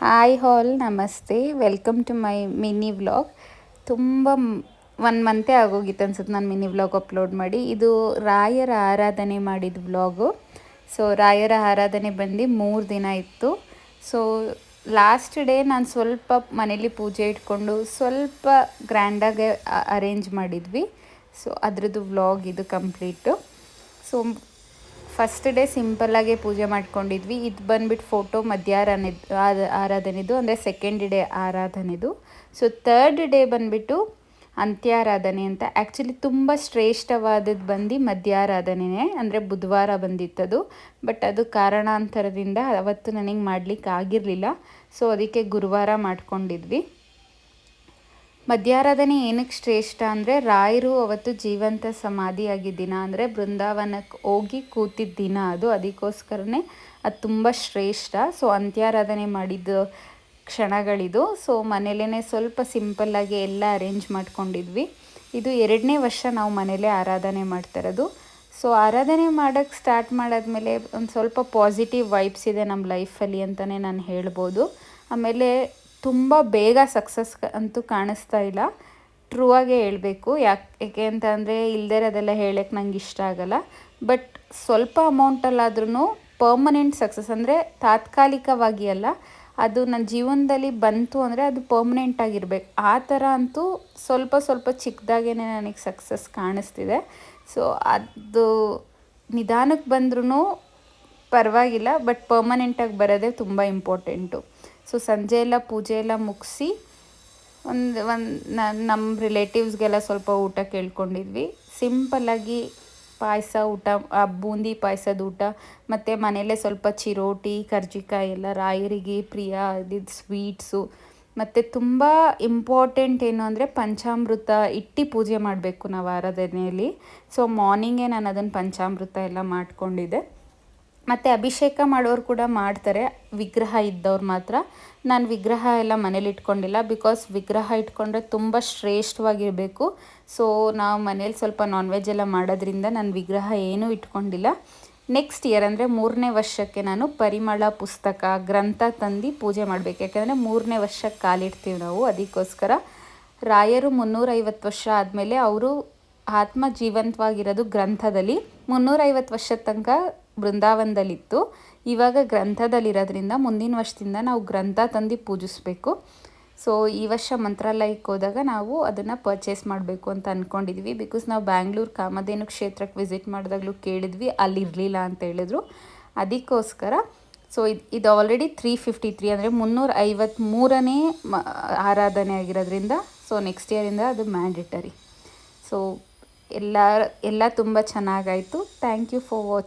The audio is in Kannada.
ಹಾಯ್ ಹಾಲ್, ನಮಸ್ತೆ. Welcome to my mini vlog ತುಂಬ ಒನ್ ಮಂತೇ ಆಗೋಗಿತ್ತು ಅನ್ಸುತ್ತೆ ನಾನು ಮಿನಿ ವ್ಲಾಗ್ ಅಪ್ಲೋಡ್ ಮಾಡಿ. ಇದು ರಾಯರ ಆರಾಧನೆ ಮಾಡಿದ ವ್ಲಾಗು ಸೊ ರಾಯರ ಆರಾಧನೆ ಬಂದು ಮೂರು ದಿನ ಇತ್ತು. ಸೊ ಲಾಸ್ಟ್ ಡೇ ನಾನು ಸ್ವಲ್ಪ ಮನೇಲಿ ಪೂಜೆ ಇಟ್ಕೊಂಡು ಸ್ವಲ್ಪ ಗ್ರ್ಯಾಂಡಾಗೆ ಅರೇಂಜ್ ಮಾಡಿದ್ವಿ. ಸೊ ಅದರದ್ದು ವ್ಲಾಗ್ ಇದು ಕಂಪ್ಲೀಟು ಸೊ ಫಸ್ಟ್ ಡೇ ಸಿಂಪಲ್ಲಾಗೆ ಪೂಜೆ ಮಾಡ್ಕೊಂಡಿದ್ವಿ. ಇದು ಬಂದ್ಬಿಟ್ಟು ಫೋಟೋ ಮಧ್ಯಾರಾಧನೆದು ಆರಾಧನೆದು, ಅಂದರೆ ಸೆಕೆಂಡ್ ಡೇ ಆರಾಧನೆದು. ಸೊ ತರ್ಡ್ ಡೇ ಬಂದ್ಬಿಟ್ಟು ಅಂತ್ಯಾರಾಧನೆ ಅಂತ. ಆ್ಯಕ್ಚುಲಿ ತುಂಬ ಶ್ರೇಷ್ಠವಾದದ್ದು ಬಂದು ಮಧ್ಯಾರಾಧನೆಯೇ ಅಂದರೆ ಬುಧವಾರ ಬಂದಿತ್ತದು. ಬಟ್ ಅದು ಕಾರಣಾಂತರದಿಂದ ಅವತ್ತು ನನಗೆ ಮಾಡಲಿಕ್ಕೆ ಆಗಿರಲಿಲ್ಲ ಸೊ ಅದಕ್ಕೆ ಗುರುವಾರ ಮಾಡ್ಕೊಂಡಿದ್ವಿ. ಮಧ್ಯಾರಾಧನೆ ಏನಕ್ಕೆ ಶ್ರೇಷ್ಠ ಅಂದರೆ ರಾಯರು ಅವತ್ತು ಜೀವಂತ ಸಮಾಧಿಯಾಗಿದ್ದ ದಿನ ಅಂದರೆ ಬೃಂದಾವನಕ್ಕೆ ಹೋಗಿ ಕೂತಿದ್ದ ದಿನ ಅದು. ಅದಕ್ಕೋಸ್ಕರನೇ ಅದು ತುಂಬ ಶ್ರೇಷ್ಠ. ಸೊ ಅಂತ್ಯಾರಾಧನೆ ಮಾಡಿದ ಕ್ಷಣಗಳಿದು. ಸೊ ಮನೇಲೇ ಸ್ವಲ್ಪ ಸಿಂಪಲ್ಲಾಗಿ ಎಲ್ಲ ಅರೇಂಜ್ ಮಾಡ್ಕೊಂಡಿದ್ವಿ. ಇದು ಎರಡನೇ ವರ್ಷ ನಾವು ಮನೇಲೇ ಆರಾಧನೆ ಮಾಡ್ತಿರೋದು ಸೊ ಆರಾಧನೆ ಮಾಡೋಕ್ಕೆ ಸ್ಟಾರ್ಟ್ ಮಾಡಾದ್ಮೇಲೆ ಒಂದು ಸ್ವಲ್ಪ ಪಾಸಿಟಿವ್ ವೈಬ್ಸ್ ಇದೆ ನಮ್ಮ ಲೈಫಲ್ಲಿ ಅಂತಲೇ ನಾನು ಹೇಳ್ಬೋದು. ಆಮೇಲೆ ತುಂಬ ಬೇಗ ಸಕ್ಸಸ್ ಅಂತೂ ಕಾಣಿಸ್ತಾ ಇಲ್ಲ. ಟ್ರೂ ಆಗೇ ಹೇಳಬೇಕು. ಯಾಕೆ ಯಾಕೆ ಅಂತ ಅಂದರೆ ಇಲ್ಲದೇ ಇರೋದೆಲ್ಲ ಹೇಳಕ್ಕೆ ನಂಗೆ ಇಷ್ಟ ಆಗಲ್ಲ. ಬಟ್ ಸ್ವಲ್ಪ ಅಮೌಂಟಲ್ಲಾದ್ರೂ ಪರ್ಮನೆಂಟ್ ಸಕ್ಸಸ್ ಅಂದರೆ ತಾತ್ಕಾಲಿಕವಾಗಿ ಅಲ್ಲ. ಅದು ನನ್ನ ಜೀವನದಲ್ಲಿ ಬಂತು ಅಂದರೆ ಅದು ಪರ್ಮನೆಂಟ್ ಆಗಿರ್ಬೇಕು. ಆ ಥರ ಅಂತೂ ಸ್ವಲ್ಪ ಸ್ವಲ್ಪ ಚಿಕ್ಕದಾಗೇ ನನಗೆ ಸಕ್ಸಸ್ ಕಾಣಿಸ್ತಿದೆ. ಸೊ ಅದು ನಿಧಾನಕ್ಕೆ ಬಂದ್ರೂ ಪರವಾಗಿಲ್ಲ ಬಟ್ ಪರ್ಮನೆಂಟಾಗಿ ಬರೋದೇ ತುಂಬ ಇಂಪಾರ್ಟೆಂಟು ಸೊ ಸಂಜೆ ಎಲ್ಲ ಪೂಜೆ ಎಲ್ಲ ಮುಗಿಸಿ ಒಂದು ಒಂದು ನಮ್ಮ ರಿಲೇಟಿವ್ಸ್ಗೆಲ್ಲ ಸ್ವಲ್ಪ ಊಟ ಕೇಳ್ಕೊಂಡಿದ್ವಿ. ಸಿಂಪಲ್ಲಾಗಿ ಪಾಯಸ ಊಟ ಬೂಂದಿ ಪಾಯಸದ ಊಟ, ಮತ್ತು ಮನೆಯಲ್ಲೇ ಸ್ವಲ್ಪ ಚಿರೋಟಿ, ಕರ್ಜಿಕಾಯಿ ಎಲ್ಲ, ರಾಯರಿಗೆ ಪ್ರಿಯ ಇದ್ದಿದ್ದು ಸ್ವೀಟ್ಸು ಮತ್ತು ತುಂಬ ಇಂಪಾರ್ಟೆಂಟ್ ಏನು ಅಂದರೆ ಪಂಚಾಮೃತ ಇಟ್ಟು ಪೂಜೆ ಮಾಡಬೇಕು ನಾವು ಆರಾಧನೆಯಲ್ಲಿ ಸೊ ಮಾರ್ನಿಂಗೇ ನಾನು ಅದನ್ನು ಪಂಚಾಮೃತ ಎಲ್ಲ ಮಾಡ್ಕೊಂಡಿದ್ದೆ. ಮತ್ತು ಅಭಿಷೇಕ ಮಾಡೋರು ಕೂಡ ಮಾಡ್ತಾರೆ. ವಿಗ್ರಹ ಇದ್ದವ್ರು ಮಾತ್ರ. ನಾನು ವಿಗ್ರಹ ಎಲ್ಲ ಮನೇಲಿ ಇಟ್ಕೊಂಡಿಲ್ಲ ಬಿಕಾಸ್ ವಿಗ್ರಹ ಇಟ್ಕೊಂಡ್ರೆ ತುಂಬ ಶ್ರೇಷ್ಠವಾಗಿರಬೇಕು. ಸೊ ನಾವು ಮನೇಲಿ ಸ್ವಲ್ಪ ನಾನ್ ವೆಜ್ ಎಲ್ಲ ಮಾಡೋದ್ರಿಂದ ನಾನು ವಿಗ್ರಹ ಏನೂ ಇಟ್ಕೊಂಡಿಲ್ಲ. ನೆಕ್ಸ್ಟ್ ಇಯರ್ ಅಂದರೆ ಮೂರನೇ ವರ್ಷಕ್ಕೆ ನಾನು ಪರಿಮಳ ಪುಸ್ತಕ, ಗ್ರಂಥ ತಂದು ಪೂಜೆ ಮಾಡಬೇಕು. ಯಾಕೆಂದರೆ ಮೂರನೇ ವರ್ಷಕ್ಕೆ ಕಾಲಿಡ್ತೀವಿ ನಾವು. ಅದಕ್ಕೋಸ್ಕರ ರಾಯರು ಮುನ್ನೂರೈವತ್ತು ವರ್ಷ ಆದಮೇಲೆ ಅವರು ಆತ್ಮ ಜೀವಂತವಾಗಿರೋದು ಗ್ರಂಥದಲ್ಲಿ. ಮುನ್ನೂರೈವತ್ತು ವರ್ಷದ ತನಕ ಬೃಂದಾವನದಲ್ಲಿತ್ತು. ಇವಾಗ ಗ್ರಂಥದಲ್ಲಿರೋದ್ರಿಂದ ಮುಂದಿನ ವರ್ಷದಿಂದ ನಾವು ಗ್ರಂಥ ತಂದು ಪೂಜಿಸ್ಬೇಕು. ಸೊ ಈ ವರ್ಷ ಮಂತ್ರಾಲಯಕ್ಕೆ ಹೋದಾಗ ನಾವು ಅದನ್ನು ಪರ್ಚೇಸ್ ಮಾಡಬೇಕು ಅಂತ ಅಂದ್ಕೊಂಡಿದ್ವಿ ಬಿಕಾಸ್ ನಾವು ಬ್ಯಾಂಗ್ಳೂರು ಕಾಮಧೇನು ಕ್ಷೇತ್ರಕ್ಕೆ ವಿಸಿಟ್ ಮಾಡಿದಾಗಲೂ ಕೇಳಿದ್ವಿ. ಅಲ್ಲಿ ಇರಲಿಲ್ಲ ಅಂತ ಹೇಳಿದ್ರು. ಅದಕ್ಕೋಸ್ಕರ ಸೊ ಇದು ಇದು ಆಲ್ರೆಡಿ ತ್ರೀ ಫಿಫ್ಟಿ ತ್ರೀ ಅಂದರೆ ಮುನ್ನೂರ ಐವತ್ತ್ಮೂರನೇ ಮ, ಆರಾಧನೆ ಆಗಿರೋದ್ರಿಂದ ಸೊ ನೆಕ್ಸ್ಟ್ ಇಯರಿಂದ ಅದು ಮ್ಯಾಂಡೇಟರಿ ಸೊ ಎಲ್ಲ ಎಲ್ಲ ತುಂಬ ಚೆನ್ನಾಗಾಯಿತು. Thank you for watch